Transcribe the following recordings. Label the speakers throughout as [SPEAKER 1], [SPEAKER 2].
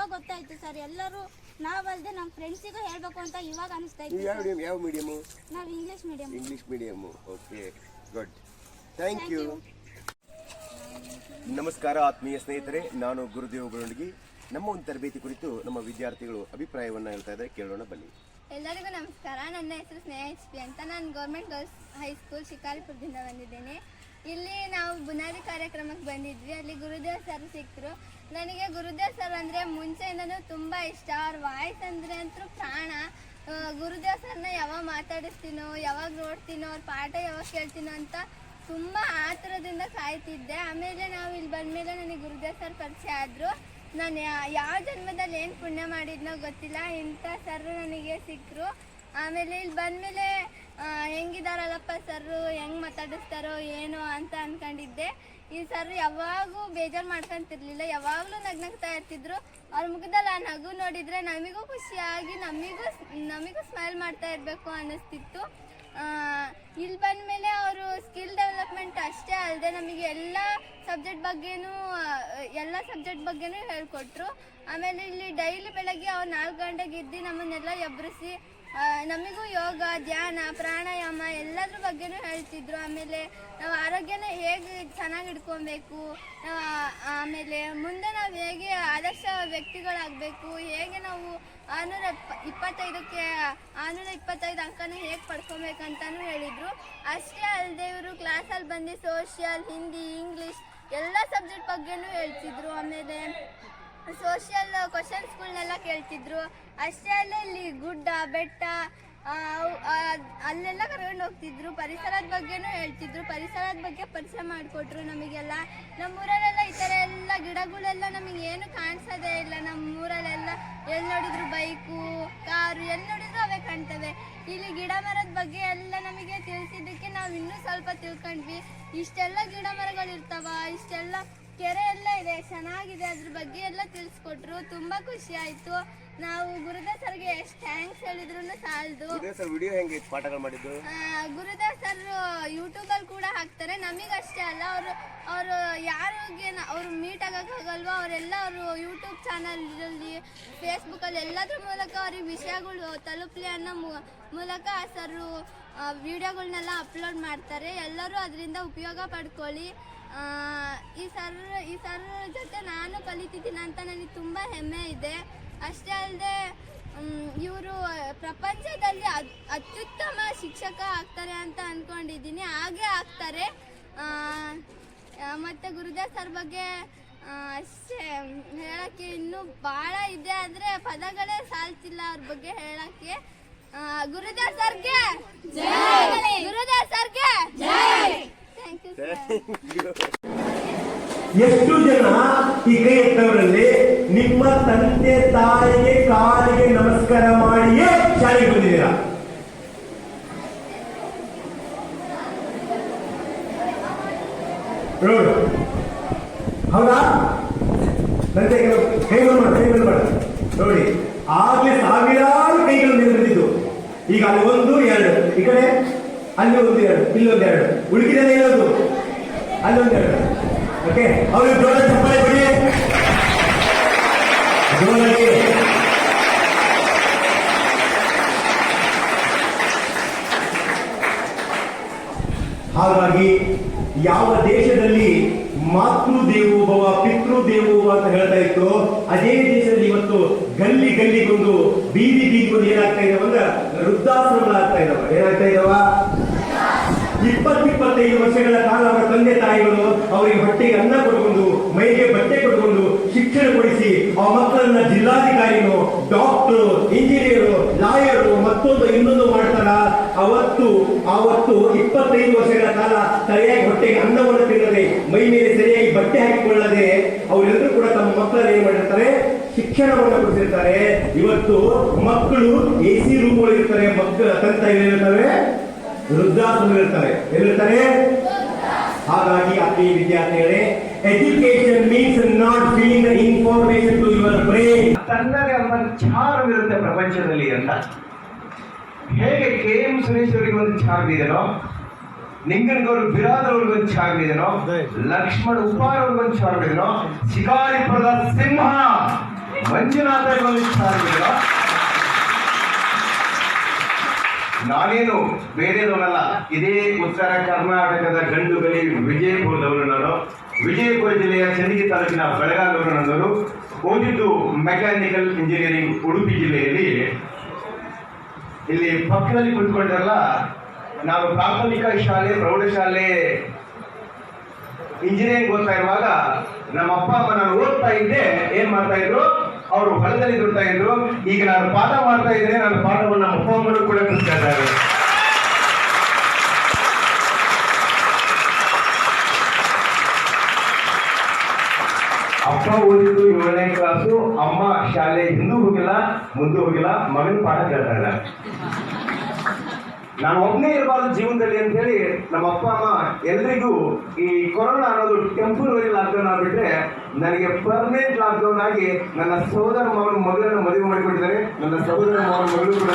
[SPEAKER 1] ಅವಾಗ ಗೊತ್ತಾಯ್ತು ಸರ್. ಎಲ್ಲರೂ ನಾವಲ್ದೆ ನಮ್ಮ ಫ್ರೆಂಡ್ಸಿಗೂ ಹೇಳ್ಬೇಕು ಅಂತ ಇವಾಗ ಅನಿಸ್ತಾ
[SPEAKER 2] ನೀವು
[SPEAKER 1] ಇತ್ತು
[SPEAKER 2] ಯಾವ ಮೀಡಿಯಂ ಯಾವ ಮೀಡಿಯಮು
[SPEAKER 1] ನಾವು English medium
[SPEAKER 2] English medium okay good thank you ನಮಸ್ಕಾರ ಆತ್ಮೀಯ ಸ್ನೇಹಿತರೆ. ನಾನು ಗುರುದೇವ್ ಗುರುಂಡಗಿ ನಮ್ಮ ಒಂದು ತರಬೇತಿ ಕುರಿತು ನಮ್ಮ ವಿದ್ಯಾರ್ಥಿಗಳು ಅಭಿಪ್ರಾಯವನ್ನು ಹೇಳ್ತಾ ಇದ್ದಾರೆ. ಕೇಳೋಣ ಬನ್ನಿ.
[SPEAKER 3] ಎಲ್ಲರಿಗೂ ನಮಸ್ಕಾರ. ನನ್ನ ಹೆಸರು ಸ್ನೇಹ ಎಚ್ ಪಿ ಅಂತ. ನಾನು ಗೌರ್ಮೆಂಟ್ ಗರ್ಲ್ಸ್ ಹೈಸ್ಕೂಲ್ ಶಿಕಾರಿಪುರದಿಂದ ಬಂದಿದ್ದೇನೆ. ಇಲ್ಲಿ ನಾವು ಬುನಾದಿ ಕಾರ್ಯಕ್ರಮಕ್ಕೆ ಬಂದಿದ್ವಿ. ಅಲ್ಲಿ ಗುರುದೇವ್ ಸರ್ ಸಿಕ್ಕರು ನನಗೆ ಗುರುದೇವ್ ಸರ್ ಅಂದರೆ ಮುಂಚೆಯಿಂದನೂ ತುಂಬ ಇಷ್ಟ. ಅವ್ರ ವಾಯ್ಸ್ ಅಂದರೆ ಅಂತೂ ಪ್ರಾಣ. ಗುರುದೇವ್ ಸರ್ನ ಯಾವಾಗ ಮಾತಾಡಿಸ್ತೀನೋ, ಯಾವಾಗ ನೋಡ್ತೀನೋ, ಅವ್ರ ಪಾಠ ಯಾವಾಗ ಕೇಳ್ತೀನೋ ಅಂತ ತುಂಬ ಆತುರದಿಂದ ಕಾಯ್ತಿದ್ದೆ. ಆಮೇಲೆ ನಾವು ಇಲ್ಲಿ ಬಂದಮೇಲೆ ನನಗೆ ಗುರುದೇವ್ ಸರ್ ಪರಿಚಯ ಆದರು. ನಾನು ಯಾವ ಜನ್ಮದಲ್ಲಿ ಏನು ಪುಣ್ಯ ಮಾಡಿದ್ನೋ ಗೊತ್ತಿಲ್ಲ. ಇಂಥ ಸರ್ ನನಗೆ ಸಿಕ್ಕರು ಆಮೇಲೆ ಇಲ್ಲಿ ಬಂದಮೇಲೆ ಹೆಂಗಿದಾರಲ್ಲಪ್ಪ ಸರ್ರು? ಹೆಂಗೆ ಮಾತಾಡಿಸ್ತಾರೋ ಏನೋ ಅಂತ ಅನ್ಕೊಂಡಿದ್ದೆ. ಈ ಸರ್ ಯಾವಾಗೂ ಬೇಜಾರು ಮಾಡ್ಕೊಂತಿರ್ಲಿಲ್ಲ. ಯಾವಾಗಲೂ ನಗ್ನಗ್ತಾ ಇರ್ತಿದ್ರು. ಅವ್ರ ಮುಖದಲ್ಲಿ ಆ ನಗು ನೋಡಿದರೆ ನಮಗೂ ಖುಷಿಯಾಗಿ, ನಮಗೂ ನಮಗೂ ಸ್ಮೈಲ್ ಮಾಡ್ತಾ ಇರಬೇಕು ಅನ್ನಿಸ್ತಿತ್ತು. ಇಲ್ಲಿ ಇಲ್ಲಿ ಬಂದಮೇಲೆ ಅವರು ಸ್ಕಿಲ್ ಡೆವಲಪ್ಮೆಂಟ್ ಅಷ್ಟೇ ಅಲ್ಲದೆ ನಮಗೆ ಎಲ್ಲ ಸಬ್ಜೆಕ್ಟ್ ಬಗ್ಗೆನೂ, ಎಲ್ಲ ಸಬ್ಜೆಕ್ಟ್ ಬಗ್ಗೆನೂ ಹೇಳ್ಕೊಟ್ರು. ಆಮೇಲೆ ಇಲ್ಲಿ ಡೈಲಿ ಬೆಳಗ್ಗೆ ಅವ್ರು ನಾಲ್ಕು ಗಂಟೆಗೆ ಇದ್ದು ನಮ್ಮನ್ನೆಲ್ಲ ಎಬ್ಬರಿಸಿ ನಮಗೂ ಯೋಗ, ಧ್ಯಾನ, ಪ್ರಾಣಾಯಾಮ ಎಲ್ಲದ್ರ ಬಗ್ಗೆನೂ ಹೇಳ್ತಿದ್ರು. ಆಮೇಲೆ ನಾವು ಆರೋಗ್ಯನ ಹೇಗೆ ಚೆನ್ನಾಗಿ ಇಟ್ಕೊಬೇಕು ಆಮೇಲೆ ಮುಂದೆ ನಾವು ಹೇಗೆ ಆದರ್ಶ ವ್ಯಕ್ತಿಗಳಾಗಬೇಕು, ಹೇಗೆ ನಾವು ಆರುನೂರ ಇಪ್ಪತ್ತೈದಕ್ಕೆ ಆರುನೂರ ಇಪ್ಪತ್ತೈದು ಅಂಕನ ಹೇಗೆ ಪಡ್ಕೊಬೇಕಂತನೂ ಹೇಳಿದರು. ಅಷ್ಟೇ ಅಲ್ಲದೆ ಇವರು ಕ್ಲಾಸಲ್ಲಿ ಬಂದು ಸೋಷಿಯಲ್ ಹಿಂದಿ ಇಂಗ್ಲೀಷ್ ಎಲ್ಲ ಸಬ್ಜೆಕ್ಟ್ ಬಗ್ಗೆನೂ ಹೇಳ್ತಿದ್ರು. ಆಮೇಲೆ ಸೋಷಿಯಲ್ ಕ್ವಶನ್ಸ್ಗಳನ್ನೆಲ್ಲ ಕೇಳ್ತಿದ್ರು. ಅಷ್ಟೇ ಅಲ್ಲ ಇಲ್ಲಿ ಗುಡ್ಡ, ಬೆಟ್ಟ ಅಲ್ಲೆಲ್ಲ ಕರ್ಕೊಂಡು ಹೋಗ್ತಿದ್ರು. ಪರಿಸರದ ಬಗ್ಗೆನೂ ಹೇಳ್ತಿದ್ರು. ಪರಿಸರದ ಬಗ್ಗೆ ಪರಿಚಯ ಮಾಡಿಕೊಟ್ರು ನಮಗೆಲ್ಲ. ನಮ್ಮೂರಲ್ಲೆಲ್ಲ ಈ ಥರ ಎಲ್ಲ ಗಿಡಗಳೆಲ್ಲ ನಮಗೆ ಏನು ಕಾಣಿಸೋದೇ ಇಲ್ಲ. ನಮ್ಮೂರಲ್ಲೆಲ್ಲ ಎಲ್ಲಿ ನೋಡಿದ್ರು ಬೈಕು, ಕಾರು, ಎಲ್ಲಿ ನೋಡಿದ್ರು ಅವೇ ಕಾಣ್ತವೆ. ಇಲ್ಲಿ ಗಿಡ ಮರದ ಬಗ್ಗೆ ಎಲ್ಲ ನಮಗೆ ತಿಳಿಸಿದ್ದಕ್ಕೆ ನಾವು ಇನ್ನೂ ಸ್ವಲ್ಪ ತಿಳ್ಕೊಂಡ್ವಿ. ಇಷ್ಟೆಲ್ಲ ಗಿಡ ಮರಗಳಿರ್ತಾವ, ಇಷ್ಟೆಲ್ಲ ಕೆರೆ ಎಲ್ಲ ಇದೆ ಚೆನ್ನಾಗಿದೆ. ಅದ್ರ ಬಗ್ಗೆ ಎಲ್ಲ ತಿಳಿಸ್ಕೊಟ್ರು. ತುಂಬಾ ಖುಷಿ ಆಯ್ತು. ನಾವು ಗುರುದಾಸ್ ಸರ್ಗೆ ಎಷ್ಟು ಥ್ಯಾಂಕ್ಸ್ ಹೇಳಿದ್ರು ಸಾಲದು.
[SPEAKER 2] ಇದೇ ಸರ್ ವಿಡಿಯೋ ಹೆಂಗೆ ಪಾಠಗಳು ಮಾಡಿದ್ದು?
[SPEAKER 3] ಗುರುದೇವ್ ಸರ್ ಯೂಟ್ಯೂಬಲ್ಲಿ ಕೂಡ ಹಾಕ್ತಾರೆ. ನಮಗಷ್ಟೇ ಅಲ್ಲ ಅವರು ಅವರು ಯಾರಿಗೆ ಅವ್ರು ಮೀಟ್ ಆಗಕ್ಕಾಗಲ್ವಾ ಅವರೆಲ್ಲ ಅವರು ಯೂಟ್ಯೂಬ್ ಚಾನಲ್ಲಿ ಫೇಸ್ಬುಕ್ ಅಲ್ಲಿ ಎಲ್ಲದ್ರ ಮೂಲಕ ಅವ್ರಿಗೆ ವಿಷಯಗಳು ತಲುಪಲಿ ಅನ್ನೋ ಮೂಲಕ ಸರ್ ವಿಡಿಯೋಗಳನ್ನೆಲ್ಲ ಅಪ್ಲೋಡ್ ಮಾಡ್ತಾರೆ. ಎಲ್ಲರೂ ಅದರಿಂದ ಉಪಯೋಗ ಪಡ್ಕೊಳ್ಳಿ. ಈ ಸರ್ ಈ ಸರ್ ಜೊತೆ ನಾನು ಕಲಿತಿದ್ದೀನಿ ಅಂತ ನನಗೆ ತುಂಬ ಹೆಮ್ಮೆ ಇದೆ. ಅಷ್ಟೇ ಅಲ್ಲದೆ ಇವರು ಪ್ರಪಂಚದಲ್ಲಿ ಅತ್- ಅತ್ಯುತ್ತಮ ಶಿಕ್ಷಕ ಆಗ್ತಾರೆ ಅಂತ ಅಂದ್ಕೊಂಡಿದ್ದೀನಿ ಹಾಗೆ ಆಗ್ತಾರೆ. ಮತ್ತು ಗುರುದಾಸ್ ಸರ್ ಬಗ್ಗೆ ಅಷ್ಟೇ ಹೇಳೋಕ್ಕೆ ಇನ್ನೂ ಭಾಳ ಇದೆ ಆದರೆ ಪದಗಳೇ ಸಾಲ್ತಿಲ್ಲ ಅವ್ರ ಬಗ್ಗೆ ಹೇಳೋಕ್ಕೆ. ಗುರುದಾಸ್ ಸರ್ಗೆ! ಗುರುದಾಸ್ ಸರ್ಗೆ!
[SPEAKER 4] ಎಷ್ಟು ಜನ ಈ ಕೈ ಎತ್ತವರಲ್ಲಿ ನಿಮ್ಮ ತಂದೆ ತಾಯಿಗೆ ಕಾಲಿಗೆ ನಮಸ್ಕಾರ ಮಾಡಿಯೇ ಶಾಲೆಗೆ ಬಂದಿದ್ದೀರಾ? ನೋಡು. ಹೌದಾ? ನಂತೆ ಕೆಲವು ಕೈಗಳು ಮಾಡ ಕೈಗಳು ಮಾಡ. ನೋಡಿ ಆಗ್ಲೇ ಸಾವಿರಾರು ಕೈಗಳು ಮೇಲೆ ಈಗ ಅಲ್ಲಿ ಒಂದು ಎರಡು. ಈ ಕಡೆ ಅಲ್ಲಿ ಒಂದು ಎರಡು, ಇಲ್ಲಿ ಒಂದು ಎರಡು. ಉಳಿದಿದೆ ಇರೋದು. ಅಲ್ಲಿ ಒಂದು ಎರಡು. ಓಕೆ ಅವ್ರಿಗೆ ಜೋರ ಚಪ್ಪಾಳೆ ಬಿಡಿ ಜೋರಾಗಿ. ಹಾಗಾಗಿ ಯಾವ ದೇಶದಲ್ಲಿ ಮಾತೃ ದೇವೋಭವ ಪಿತೃ ದೇವೋಭವ ಅಂತ ಹೇಳ್ತಾ ಇತ್ತು ಅದೇ ದೇಶದಲ್ಲಿ ಇವತ್ತು ಗಲ್ಲಿ ಗಲ್ಲಿಗೊಂದು ಬೀದಿ ಬೀದಿಗೊಂದು ಏನಾಗ್ತಾ ಇದಾವ ಅಂದ್ರೆ ವೃದ್ಧಾಶ್ರಮಗಳಾಗ್ತಾ ಇದಾವ. ಏನಾಗ್ತಾ ಇದಾವ? ಇಪ್ಪತ್ತಿಪ್ಪತ್ತೈದು ವರ್ಷಗಳ ಕಾಲ ಅವರ ತಂದೆ ತಾಯಿಗಳು ಅವರಿಗೆ ಹೊಟ್ಟೆಗೆ ಅನ್ನ ಕೊಡಿಕೊಂಡು ಮೈಗೆ ಬಟ್ಟೆ ಕೊಟ್ಕೊಂಡು ಶಿಕ್ಷಣ ಕೊಡಿಸಿ ಆ ಮಕ್ಕಳನ್ನ ಜಿಲ್ಲಾಧಿಕಾರಿಗಳು ಡಾಕ್ಟರ್ ಇಂಜಿನಿಯರು ಲಾಯರು ಮತ್ತೊಂದು ಇನ್ನೊಂದು ಮಾಡ್ತಾರ. ಅವತ್ತು ಅವತ್ತು ಇಪ್ಪತ್ತೈದು ವರ್ಷಗಳ ಕಾಲ ಸರಿಯಾಗಿ ಹೊಟ್ಟೆಗೆ ಅನ್ನವನ್ನು ತಿನ್ನದೆ, ಮೈ ಮೇಲೆ ಸರಿಯಾಗಿ ಬಟ್ಟೆ ಹಾಕಿಕೊಳ್ಳದೆ ಅವರೆಲ್ಲರೂ ಕೂಡ ತಮ್ಮ ಮಕ್ಕಳನ್ನ ಏನ್ ಮಾಡಿರ್ತಾರೆ? ಶಿಕ್ಷಣವನ್ನು ಕೊಡಿಸಿರ್ತಾರೆ ಇವತ್ತು ಮಕ್ಕಳು ಎ ಸಿ ರೂಮ್ಗಳು ಇರ್ತಾರೆ ಮಕ್ಕಳ ತಂದೆ ತಾಯಿ ವೃದ್ಧಾಶ್ರಮ ಇರ್ತಾರೆ. ಎಲ್ಲಿರ್ತಾರೆ? ಹಾಗಾಗಿ ಆತ್ಮೀಯ ವಿದ್ಯಾರ್ಥಿಗಳೇ education means not feeling the information to your brain
[SPEAKER 5] ತನ್ನದೇ ಒಂದು ಚಾರವಿರುತ್ತೆ ಪ್ರಪಂಚದಲ್ಲಿ ಅಂತ. ಹೇಗೆ ಕೆ ಎಂ ಸುರೇಶ್ ಅವರಿಗೆ ಒಂದು ಚಾರ್ಮ್ ಇದೆನೋ ನಿಂಗನಗೌಡ ಬಿರಾದರ್ ಅವ್ರಿಗೆ ಒಂದು ಇದೆನೋ ಲಕ್ಷ್ಮಣ್ ಉಪಾರ್ ಅವ್ರಿಗೆ ಒಂದು ಇದೆನೋ ಶಿಕಾರಿಪುರದ ಸಿಂಹ
[SPEAKER 4] ಮಂಜುನಾಥ ಒಂದು ಚಾರ್ಬಿದೆಯೋ ನಾನೇನು ಬೇರೆದವನಲ್ಲ, ಇದೇ ಉತ್ತರ ಕರ್ನಾಟಕದ ಗಂಡು ಗಲಿ ವಿಜಯಪುರದವರು ನಾನು. ವಿಜಯಪುರ ಜಿಲ್ಲೆಯ ಚನ್ನಗಿ ತಾಲೂಕಿನ ಬೆಳಗಾವಿಯವರು ನನ್ನವರು ಓದಿದ್ದು ಮೆಕ್ಯಾನಿಕಲ್ ಇಂಜಿನಿಯರಿಂಗ್ ಉಡುಪಿ ಜಿಲ್ಲೆಯಲ್ಲಿ. ಇಲ್ಲಿ ಪಕ್ಕದಲ್ಲಿ ಕುತ್ಕೊಂಡ್ರಲ್ಲ ನಾವು ಪ್ರಾಥಮಿಕ ಶಾಲೆ, ಪ್ರೌಢಶಾಲೆ ಇಂಜಿನಿಯರಿಂಗ್ ಓದ್ತಾ ಇರುವಾಗ ನಮ್ಮ ಅಪ್ಪ ಅಮ್ಮ ನಾನು ಓದ್ತಾ ಇದ್ದೆ, ಏನ್ ಮಾಡ್ತಾ ಇದ್ರು? ಅವರು ಹೊಲದಲ್ಲಿ ದುಡ್ತಾ ಇದ್ರು. ಈಗ ನಾನು ಪಾಠ ಮಾಡ್ತಾ ಇದ್ರೆ ನನ್ನ ಪಾಠವನ್ನು ನಮ್ಮ ಅಪ್ಪ ಅಮ್ಮರು ಕೂಡ ಕಲಿಸ್ತಾ ಇದ್ದಾರೆ. ಅಪ್ಪ ಓದಿದ್ದು ಏಳನೇ ಕ್ಲಾಸು, ಅಮ್ಮ ಶಾಲೆ ಹಿಂದೂ ಹೋಗಿಲ್ಲ, ಮುಂದೆ ಹೋಗಿಲ್ಲ, ಮಗನ ಪಾಠ ಕೇಳ್ತಾ ಇದ್ದಾರೆ ನಾನು ಒಬ್ಬನೇ ಇರಬಾರ್ದು ಜೀವನದಲ್ಲಿ ಅಂತ ಹೇಳಿ ನಮ್ಮ ಅಪ್ಪ, ಅಮ್ಮ ಎಲ್ರಿಗೂ ಈ ಕೊರೋನಾ ಅನ್ನೋದು ಟೆಂಪರರಿ ಲಾಕ್ಡೌನ್ ಆಗ್ಬಿಟ್ರೆ ನನಗೆ ಪರ್ಮನೆಂಟ್ ಲಾಕ್ಡೌನ್ ಆಗಿ ನನ್ನ ಸಹೋದರ ಮಾವನ ಮಗನನ್ನು ಮದುವೆ ಮಾಡಿಕೊಟ್ಟಿದ್ದಾರೆ ನನ್ನ ಸಹೋದರ ಮಾವನ ಮಗಳು ಕೂಡ.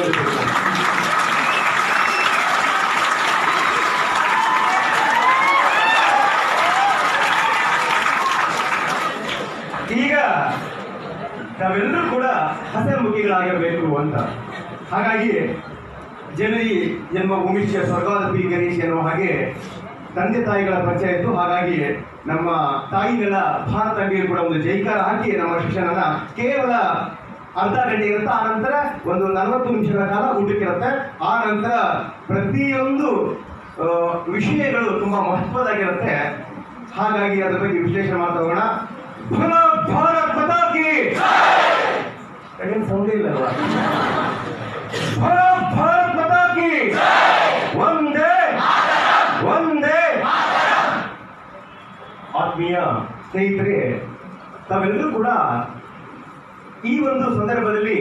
[SPEAKER 4] ಈಗ ನಾವೆಲ್ಲರೂ ಕೂಡ ಹಸನ್ಮುಖಿಗಳಾಗಬೇಕು ಅಂತ ಹಾಗಾಗಿ ಜನರಿ ಜನ್ಮ ಭೂಮಿಷ್ಯ ಸ್ವರ್ಗಾದ ಪಿ ಗಣೇಶ್ ಎನ್ನುವ ಹಾಗೆ ತಂದೆ ತಾಯಿಗಳ ಪರಿಚಯ ಇತ್ತು. ಹಾಗಾಗಿ ನಮ್ಮ ತಾಯಿಗಳ ಭಾರತಂಗೆ ಕೂಡ ಒಂದು ಜೈಕಾರ ಹಾಕಿ ನಮ್ಮ ಶಿಕ್ಷಣನ ಕೇವಲ ಅರ್ಧ ಗಂಟೆ ಇರುತ್ತೆ, ಆ ನಂತರ ಒಂದು ನಲವತ್ತು ನಿಮಿಷಗಳ ಕಾಲ ಊಟಕ್ಕಿರುತ್ತೆ. ಆ ನಂತರ ಪ್ರತಿಯೊಂದು ವಿಷಯಗಳು ತುಂಬಾ ಮಹತ್ವದಾಗಿರುತ್ತೆ ಹಾಗಾಗಿ ಅದರ ಬಗ್ಗೆ ವಿಶ್ಲೇಷಣೆ ಮಾಡ್ತಾ ಹೋಗೋಣ. ಸೌಂಡ್ ಇಲ್ಲಲ್ವಾ? ಭಾರತ್ ಮಾತಾ ಕಿ ಒಂದೇ ಒಂದೇ ಆತ್ಮೀಯ ಸ್ನೇಹಿತರೆ ತಾವೆಲ್ಲರೂ ಕೂಡ ಈ ಒಂದು ಸಂದರ್ಭದಲ್ಲಿ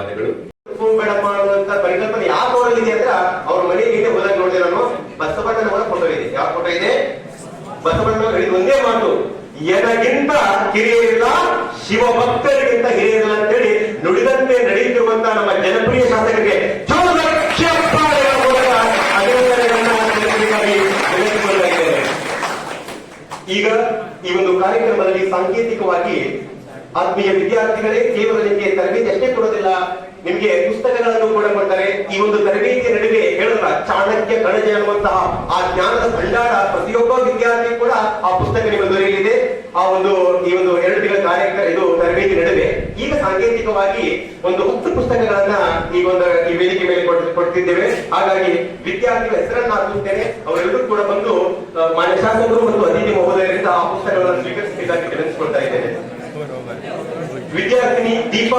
[SPEAKER 6] ಧನ್ಯವಾದಗಳು
[SPEAKER 7] ಬೇಡ ಮಾಡುವಂತ ಪರಿಕಲ್ಪನೆ ಯಾಕೆ ಅವರಲ್ಲಿದೆ ಅಂದ್ರೆ ಅವ್ರ ಮನೆ ಹಿಂದೆ ಹೋದಾಗ ನೋಡಿದೆ ನಾನು ಬಸವಣ್ಣನವರ ಫೋಟೋ ಇದೆ. ಯಾವ ಫೋಟೋ ಇದೆ? ಬಸವಣ್ಣ ಹೇಳಿದ ಒಂದೇ ಮಾತು. ಎನಗಿಂತ ಕಿರಿಯರಿಲ್ಲ ಶಿವ ಭಕ್ತರಿಗಿಂತ ಅಂತ ಹೇಳಿ ನುಡಿದಂತೆ ನಡೆಯುತ್ತಿರುವಂತ ನಮ್ಮ ಜನಪ್ರಿಯ ಶಾಸಕರಿಗೆ. ಈಗ ಈ ಒಂದು ಕಾರ್ಯಕ್ರಮದಲ್ಲಿ ಸಾಂಕೇತಿಕವಾಗಿ ಆತ್ಮೀಯ ವಿದ್ಯಾರ್ಥಿಗಳೇ, ಕೇವಲ ನಿಮಗೆ ತರಬೇತಿ ಅಷ್ಟೇ ಕೊಡೋದಿಲ್ಲ, ನಿಮಗೆ ಪುಸ್ತಕಗಳನ್ನು ಕೂಡ ಕೊಡ್ತಾರೆ. ಈ ಒಂದು ತರಬೇತಿಯ ನಡುವೆ ಹೇಳೋಣ ಚಾಣಕ್ಯ ಕಣಜ ಅನ್ನುವಂತಹ ಆ ಜ್ಞಾನದ ಭಂಡಾರ ಪ್ರತಿಯೊಬ್ಬ ವಿದ್ಯಾರ್ಥಿ ಕೂಡ ಆ ಪುಸ್ತಕ ನಿಮಗೆ ದೊರೆಯಲಿದೆ. ಆ ಒಂದು, ಈ ಒಂದು ಎರಡು ತಿಂಗಳ ಕಾರ್ಯಕ್ರಮ, ಇದು ತರಬೇತಿ ನಡುವೆ. ಈಗ ಸಾಂಕೇತಿಕವಾಗಿ ಒಂದು ಹತ್ತು ಪುಸ್ತಕಗಳನ್ನ ಈ ಒಂದು, ಈ ವೇದಿಕೆ ಮೇಲೆ ಕೊಡ್- ಕೊಡ್ತಿದ್ದೇವೆ. ಹಾಗಾಗಿ ವಿದ್ಯಾರ್ಥಿಗಳ ಹೆಸರನ್ನ ಹಾಕುತ್ತೇನೆ. ಅವರೆಲ್ಲರೂ ಕೂಡ ಬಂದು ಮಾನ್ಯ ಶಾಸಕರು ಮತ್ತು ಅತಿಥಿ ಮಹೋದಯರಿಂದ ಆ ಪುಸ್ತಕಗಳನ್ನು ಸ್ವೀಕರಿಸಬೇಕಾಗಿ ತಿಳಿಸಿಕೊಳ್ತಾ ಇದ್ದೇನೆ. ವಿದ್ಯಾರ್ಥಿನಿ ದೀಪಾ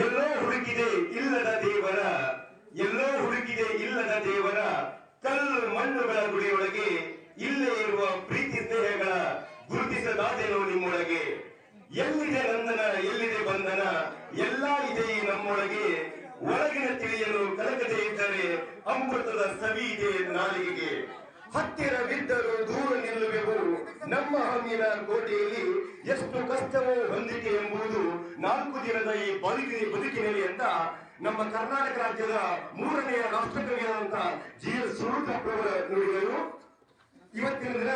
[SPEAKER 4] ಎಲ್ಲೋ ಹುಡುಕಿದೆ ಇಲ್ಲದ ದೇವರ, ಎಲ್ಲೋ ಹುಡುಕಿದೆ ಇಲ್ಲದ ದೇವರ, ಕಲ್ಲು ಮಣ್ಣುಗಳ ಗುಡಿಯೊಳಗೆ ಇಲ್ಲೇ ಇರುವ ಪ್ರೀತಿ ಸ್ನೇಹಗಳ ಗುರುತಿಸದಾದೆನೋ ನಿಮ್ಮೊಳಗೆ. ಎಲ್ಲಿದೆ ನಂದನ, ಎಲ್ಲಿದೆ ಬಂಧನ, ಎಲ್ಲ ಇದೆ ನಮ್ಮೊಳಗೆ. ಒಳಗಿನ ತಿಳಿಯಲು ಕಲಕದೆ ಇದ್ದರೆ ಅಮೃತದ ಸವಿ ಇದೆ ನಾಲಿಗೆಗೆ. ಹತ್ತಿರವಿದ್ದರೂ ದೂರ ನಿಲ್ಲುವೆವು. ನಮ್ಮ ಹಮ್ಮಿನ ಕೋಟೆಯಲ್ಲಿ ಎಷ್ಟು ಕಷ್ಟವೋ ಹೊಂದಿಕೆ ಎಂಬುದು ನಾಲ್ಕು ದಿನದ ಈ ಬದುಕಿನ ಬದುಕಿನಲ್ಲಿ ಅಂತ ನಮ್ಮ ಕರ್ನಾಟಕ ರಾಜ್ಯದ ಮೂರನೆಯ ರಾಷ್ಟ್ರಕವಿಯಾದಂತ ಜಿ ಎಸ್ ಸುರೂಪ್ರವರ ನುಡಿಗಳು. ಇವತ್ತಿನ ದಿನ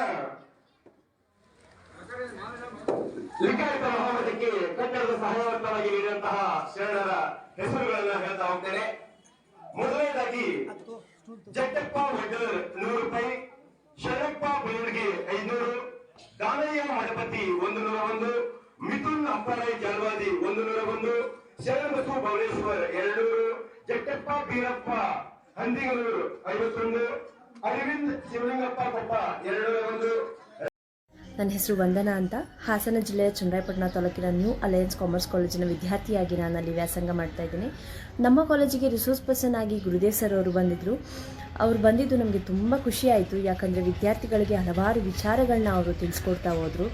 [SPEAKER 2] ಲಿಂಗಾಯತ ಮಹಾಮಠಕ್ಕೆ ಕಟ್ಟಡದ ಸಹಾಯವಂತರಾಗಿ ನೀಡಿದಂತಹ ಶರಣರ ಹೆಸರುಗಳನ್ನ ಹೇಳ್ತಾ ಹೋಗ್ತೇನೆ. ಮೊದಲನೇದಾಗಿ ಜಟ್ಟಪ್ಪ ವಡ್ಡರ್ ನೂರು ರೂಪಾಯಿ. ಶರಣಪ್ಪ ಬೈರ್ಗೆ ಐನೂರು, ದಾನಯ್ಯ ಮಠಪತಿ ಒಂದು ನೂರ ಒಂದು, ಮಿಥುನ್ ಅಪ್ಪರಾಯ್ ಜಲವಾದಿ ಒಂದು ನೂರ ಒಂದು, ಶರಣಬಸು ಭವನೇಶ್ವರ್ ಎರಡ್ನೂರು, ಜಟ್ಟಪ್ಪ ಬೀರಪ್ಪ ಹಂದಿಗಳೂರು ಐವತ್ತೊಂದು, ಅರವಿಂದ್ ಶಿವಲಿಂಗಪ್ಪ ಕೊಪ್ಪ ಎರಡ್ನೂರ ಒಂದು
[SPEAKER 8] ನನ್ನ ಹೆಸರು ವಂದನಾ ಅಂತ. ಹಾಸನ ಜಿಲ್ಲೆಯ ಚನ್ನರಾಯಪಟ್ಟಣ ತಾಲೂಕಿನ ನ್ಯೂ ಅಲಯನ್ಸ್ ಕಾಮರ್ಸ್ ಕಾಲೇಜಿನ ವಿದ್ಯಾರ್ಥಿಯಾಗಿ ನಾನು ಅಲ್ಲಿ ವ್ಯಾಸಂಗ ಮಾಡ್ತಾ ಇದ್ದೀನಿ. ನಮ್ಮ ಕಾಲೇಜಿಗೆ ರಿಸೋರ್ಸ್ ಪರ್ಸನ್ ಆಗಿ ಗುರುದೇವ್ ಸರ್ ಅವರು ಬಂದಿದ್ದರು ಅವ್ರು ಬಂದಿದ್ದು ನಮಗೆ ತುಂಬ ಖುಷಿ ಆಯಿತು. ಯಾಕಂದರೆ ವಿದ್ಯಾರ್ಥಿಗಳಿಗೆ ಹಲವಾರು ವಿಚಾರಗಳನ್ನ ಅವರು ತಿಳಿಸ್ಕೊಡ್ತಾ ಹೋದರು.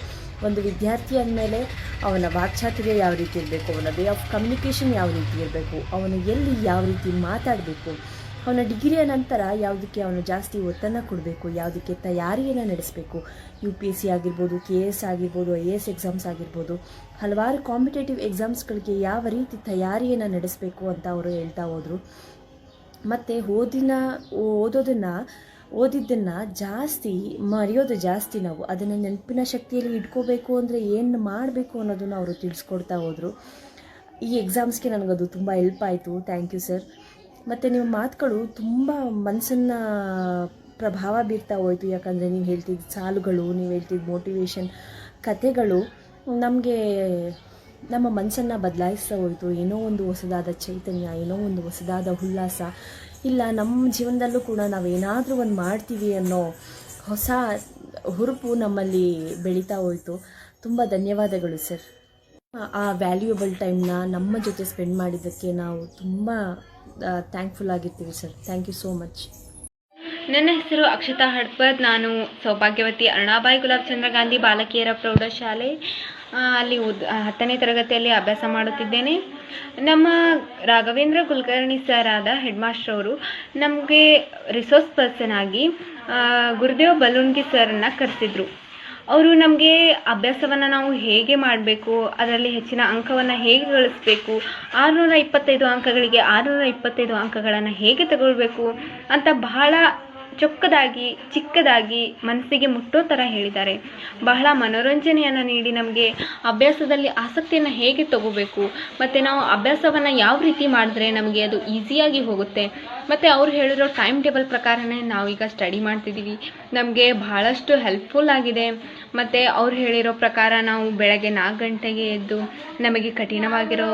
[SPEAKER 8] ಒಂದು ವಿದ್ಯಾರ್ಥಿ ಅಂದಮೇಲೆ ಅವನ ವಾಕ್ಚಾತುರ್ಯ ಯಾವ ರೀತಿ ಇರಬೇಕು, ಅವನ ವೇ ಆಫ್ ಕಮ್ಯುನಿಕೇಷನ್ ಯಾವ ರೀತಿ ಇರಬೇಕು, ಅವನು ಎಲ್ಲಿ ಯಾವ ರೀತಿ ಮಾತಾಡಬೇಕು ಅವನ ಡಿಗ್ರಿಯ ನಂತರ ಯಾವುದಕ್ಕೆ ಅವನು ಜಾಸ್ತಿ ಒತ್ತನ್ನು ಕೊಡಬೇಕು, ಯಾವುದಕ್ಕೆ ತಯಾರಿಯನ್ನು ನಡೆಸಬೇಕು? ಯು ಪಿ ಎಸ್ ಸಿ ಆಗಿರ್ಬೋದು ಕೆ ಎಸ್ ಆಗಿರ್ಬೋದು ಐ ಎ ಎಸ್ ಎಕ್ಸಾಮ್ಸ್ ಆಗಿರ್ಬೋದು, ಹಲವಾರು ಕಾಂಪಿಟೇಟಿವ್ ಎಕ್ಸಾಮ್ಸ್ಗಳಿಗೆ ಯಾವ ರೀತಿ ತಯಾರಿಯನ್ನು ನಡೆಸಬೇಕು ಅಂತ ಅವರು ಹೇಳ್ತಾ ಹೋದರು. ಮತ್ತು ಓದಿನ, ಓದೋದನ್ನು, ಓದಿದ್ದನ್ನು ಜಾಸ್ತಿ, ಮರೆಯೋದು ಜಾಸ್ತಿ ನಾವು, ಅದನ್ನು ನೆನಪಿನ ಶಕ್ತಿಯಲ್ಲಿ ಇಟ್ಕೋಬೇಕು ಅಂದರೆ ಏನು ಮಾಡಬೇಕು ಅನ್ನೋದನ್ನು ಅವರು ತಿಳಿಸ್ಕೊಡ್ತಾ ಹೋದರು. ಈ ಎಕ್ಸಾಮ್ಸ್ಗೆ ನನಗದು ತುಂಬ ಹೆಲ್ಪ್ ಆಯಿತು. ಥ್ಯಾಂಕ್ ಯು ಸರ್ ಮತ್ತು ನಿಮ್ಮ ಮಾತುಗಳು ತುಂಬ ಮನಸ್ಸನ್ನು ಪ್ರಭಾವ ಬೀರ್ತಾ ಹೋಯಿತು. ಯಾಕಂದರೆ ನೀವು ಹೇಳ್ತಿದ್ದ ಸಾಲುಗಳು, ನೀವು ಹೇಳ್ತಿದ್ದ ಮೋಟಿವೇಶನ್ ಕಥೆಗಳು ನಮಗೆ ನಮ್ಮ ಮನಸ್ಸನ್ನು ಬದಲಾಯಿಸ್ತಾ ಹೋಯಿತು. ಏನೋ ಒಂದು ಹೊಸದಾದ ಚೈತನ್ಯ, ಏನೋ ಒಂದು ಹೊಸದಾದ ಉಲ್ಲಾಸ. ಇಲ್ಲ ನಮ್ಮ ಜೀವನದಲ್ಲೂ ಕೂಡ ನಾವು ಏನಾದರೂ ಒಂದು ಮಾಡ್ತೀವಿ ಅನ್ನೋ ಹೊಸ ಹುರುಪು ನಮ್ಮಲ್ಲಿ ಬೆಳೀತಾ ಹೋಯಿತು. ತುಂಬ ಧನ್ಯವಾದಗಳು, ಸರ್. ಆ ವ್ಯಾಲ್ಯೂಯಬಲ್ ಟೈಮ್ನ ನಮ್ಮ ಜೊತೆ ಸ್ಪೆಂಡ್ ಮಾಡಿದ್ದಕ್ಕೆ ನಾವು ತುಂಬ ಥ್ಯಾಂಕ್ಫುಲ್ ಆಗಿರ್ತೀವಿ sir thank you so much
[SPEAKER 9] ನನ್ನ ಹೆಸರು ಅಕ್ಷತಾ ಹಡ್ಪದ್. ನಾನು ಸೌಭಾಗ್ಯವತಿ ಅರುಣಾಬಾಯಿ ಗುಲಾಬ್ ಚಂದ್ರ ಗಾಂಧಿ ಬಾಲಕಿಯರ ಪ್ರೌಢಶಾಲೆ ಅಲ್ಲಿ ಉದ್ ಹತ್ತನೇ ತರಗತಿಯಲ್ಲಿ ಅಭ್ಯಾಸ ಮಾಡುತ್ತಿದ್ದೇನೆ. ನಮ್ಮ ರಾಘವೇಂದ್ರ ಕುಲಕರ್ಣಿ ಸರ್ ಆದ ಹೆಡ್ ಮಾಸ್ಟರ್ ಅವರು ನಮಗೆ ರಿಸೋರ್ಸ್ ಪರ್ಸನ್ ಆಗಿ ಗುರುದೇವ್ ಬಲೂನ್ಗಿ ಸರ್ನ ಕರೆಸಿದ್ರು. ಅವರು ನಮಗೆ ಅಭ್ಯಾಸವನ್ನು ನಾವು ಹೇಗೆ ಮಾಡಬೇಕು, ಅದರಲ್ಲಿ ಹೆಚ್ಚಿನ ಅಂಕವನ್ನು ಹೇಗೆ ಗಳಿಸಬೇಕು, ಆರುನೂರ ಇಪ್ಪತ್ತೈದು ಅಂಕಗಳಿಗೆ ಆರುನೂರ ಇಪ್ಪತ್ತೈದು ಅಂಕಗಳನ್ನು ಹೇಗೆ ತಗೊಳ್ಬೇಕು ಅಂತ ಬಹಳ ಚೊಕ್ಕದಾಗಿ, ಚಿಕ್ಕದಾಗಿ ಮನಸ್ಸಿಗೆ ಮುಟ್ಟೋ ಥರ ಹೇಳಿದ್ದಾರೆ. ಬಹಳ ಮನೋರಂಜನೆಯನ್ನು ನೀಡಿ ನಮಗೆ ಅಭ್ಯಾಸದಲ್ಲಿ ಆಸಕ್ತಿಯನ್ನು ಹೇಗೆ ತಗೋಬೇಕು, ಮತ್ತು ನಾವು ಅಭ್ಯಾಸವನ್ನು ಯಾವ ರೀತಿ ಮಾಡಿದ್ರೆ ನಮಗೆ ಅದು ಈಸಿಯಾಗಿ ಹೋಗುತ್ತೆ. ಮತ್ತು ಅವ್ರು ಹೇಳಿರೋ ಟೈಮ್ ಟೇಬಲ್ ಪ್ರಕಾರನೇ ನಾವೀಗ ಸ್ಟಡಿ ಮಾಡ್ತಿದ್ದೀವಿ ನಮಗೆ ಬಹಳಷ್ಟು ಹೆಲ್ಪ್ಫುಲ್ ಆಗಿದೆ. ಮತ್ತು ಅವ್ರು ಹೇಳಿರೋ ಪ್ರಕಾರ ನಾವು ಬೆಳಗ್ಗೆ ನಾಲ್ಕು ಗಂಟೆಗೆ ಎದ್ದು ನಮಗೆ ಕಠಿಣವಾಗಿರೋ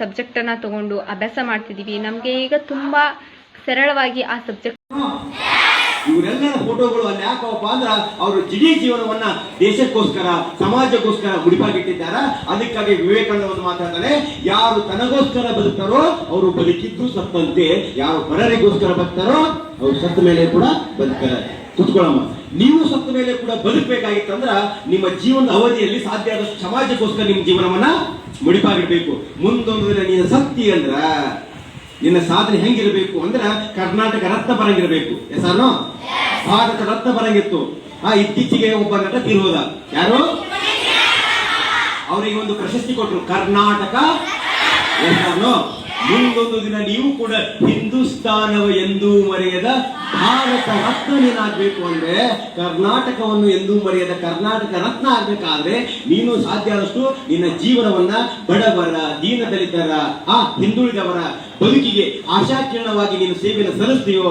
[SPEAKER 9] ಸಬ್ಜೆಕ್ಟನ್ನು ತಗೊಂಡು ಅಭ್ಯಾಸ ಮಾಡ್ತಿದ್ದೀವಿ ನಮಗೆ ಈಗ ತುಂಬ ಸರಳವಾಗಿ ಆ ಸಬ್ಜೆಕ್ಟ್
[SPEAKER 4] ಇವರೆಲ್ಲರ ಫೋಟೋಗಳು ಅಲ್ಲಿ ಯಾಕಪ್ಪ ಅಂದ್ರ ಅವರು ಜಿಡೀ ಜೀವನವನ್ನ ದೇಶಕ್ಕೋಸ್ಕರ, ಸಮಾಜಕ್ಕೋಸ್ಕರ ಮುಡಿಪಾಗಿಟ್ಟಿದ್ದಾರ ಅದಕ್ಕಾಗಿ ವಿವೇಕಾನಂದ ಒಂದು ಮಾತಾಡ್ತಾನೆ ಯಾರು ತನಗೋಸ್ಕರ ಬದುಕ್ತಾರೋ ಅವರು ಬದುಕಿದ್ದು ಸತ್ತಂತೆ. ಯಾರು ಪರರಿಗೋಸ್ಕರ ಬದುಕ್ತಾರೋ ಅವ್ರು ಸತ್ತ ಮೇಲೆ ಕೂಡ ಬದುಕ್ತಾರೆ. ಕುತ್ಕೊಳ್ಳಮ್ಮ, ನೀವು ಸತ್ತ ಮೇಲೆ ಕೂಡ ಬದುಕಬೇಕಾಗಿತ್ತಂದ್ರ ನಿಮ್ಮ ಜೀವನದ ಅವಧಿಯಲ್ಲಿ ಸಾಧ್ಯ ಆದಷ್ಟು ಸಮಾಜಕ್ಕೋಸ್ಕರ ನಿಮ್ಮ ಜೀವನವನ್ನ ಮುಡಿಪಾಗಿಡ್ಬೇಕು. ಮುಂದೊಂದು ದಿನ ನೀನು ಸತ್ತಿ ಅಂದ್ರ ನಿನ್ನ ಸಾಧನೆ ಹೆಂಗಿರಬೇಕು ಅಂದ್ರೆ ಕರ್ನಾಟಕ ರತ್ನ ಬರಂಗಿರಬೇಕು ಹೆಸರು ಭಾರತ ರತ್ನ ಬರಂಗಿತ್ತು ಆ ಇತ್ತೀಚೆಗೆ ಒಬ್ಬ ನಟ ತಿರುವುದ ಯಾರು? ಅವರಿಗೆ ಒಂದು ಪ್ರಶಸ್ತಿ ಕೊಟ್ಟರು ಕರ್ನಾಟಕ ಎಸಾನೋ ಮುಂದೊಂದು ದಿನ ನೀವು ಕೂಡ ಹಿಂದೂಸ್ತಾನವ ಎಂದೂ ಮರೆಯದ ಭಾರತ ರತ್ನ ನೀನಾಗ್ಬೇಕು ಅಂದ್ರೆ ಕರ್ನಾಟಕವನ್ನು ಎಂದೂ ಮರೆಯದ ಕರ್ನಾಟಕ ರತ್ನ ಆಗ್ಬೇಕಾದ್ರೆ ನೀನು ಸಾಧ್ಯ ಆದಷ್ಟು ನಿನ್ನ ಜೀವನವನ್ನ ಬಡವರ, ದೀನ ದಲಿತರ, ಆ ಹಿಂದುಳಿದವರ ಬದುಕಿಗೆ ಆಶಾಕಿರಣವಾಗಿ ನೀನು ಸೇವೆಯನ್ನು ಸಲ್ಲಿಸ್ತೀಯೋ?